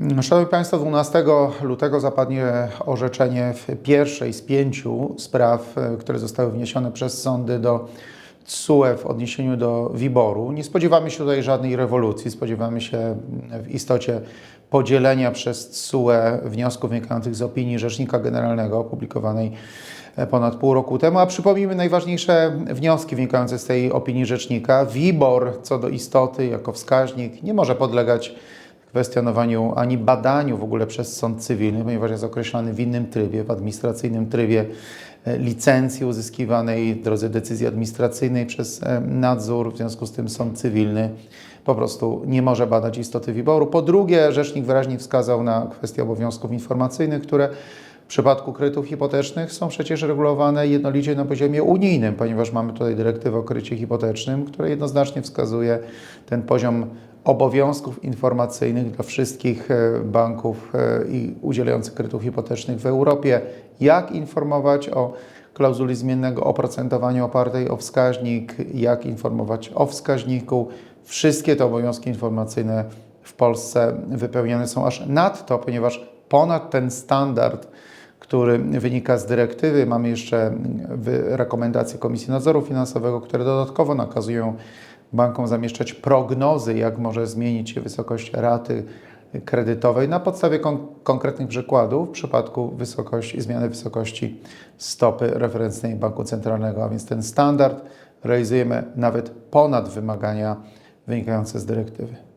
Szanowni Państwo, 12 lutego zapadnie orzeczenie w pierwszej z pięciu spraw, e, które zostały wniesione przez sądy do TSUE w odniesieniu do WIBOR-u. Nie spodziewamy się tutaj żadnej rewolucji, spodziewamy się w istocie podzielenia przez TSUE wniosków wynikających z opinii Rzecznika Generalnego opublikowanej e, ponad pół roku temu, a przypomnijmy najważniejsze wnioski wynikające z tej opinii Rzecznika. WIBOR co do istoty jako wskaźnik nie może podlegać kwestionowaniu ani badaniu w ogóle przez sąd cywilny, ponieważ jest określany w innym trybie, w administracyjnym trybie e, licencji uzyskiwanej w drodze decyzji administracyjnej przez e, nadzór, w związku z tym sąd cywilny po prostu nie może badać istoty wyboru. Po drugie, rzecznik wyraźnie wskazał na kwestię obowiązków informacyjnych, które w przypadku kredytów hipotecznych są przecież regulowane jednolicie na poziomie unijnym, ponieważ mamy tutaj dyrektywę o kredycie hipotecznym, która jednoznacznie wskazuje ten poziom obowiązków informacyjnych dla wszystkich e, banków e, i udzielających kredytów hipotecznych w Europie, jak informować o klauzuli zmiennego oprocentowaniu opartej o wskaźnik, jak informować o wskaźniku. Wszystkie te obowiązki informacyjne w Polsce wypełniane są aż nadto, ponieważ ponad ten standard, który wynika z dyrektywy, mamy jeszcze wy- rekomendacje Komisji Nadzoru Finansowego, które dodatkowo nakazują bankom zamieszczać prognozy, jak może zmienić się wysokość raty kredytowej na podstawie kon- konkretnych przykładów w przypadku wysokości, zmiany wysokości stopy referencyjnej Banku Centralnego, a więc ten standard realizujemy nawet ponad wymagania wynikające z dyrektywy.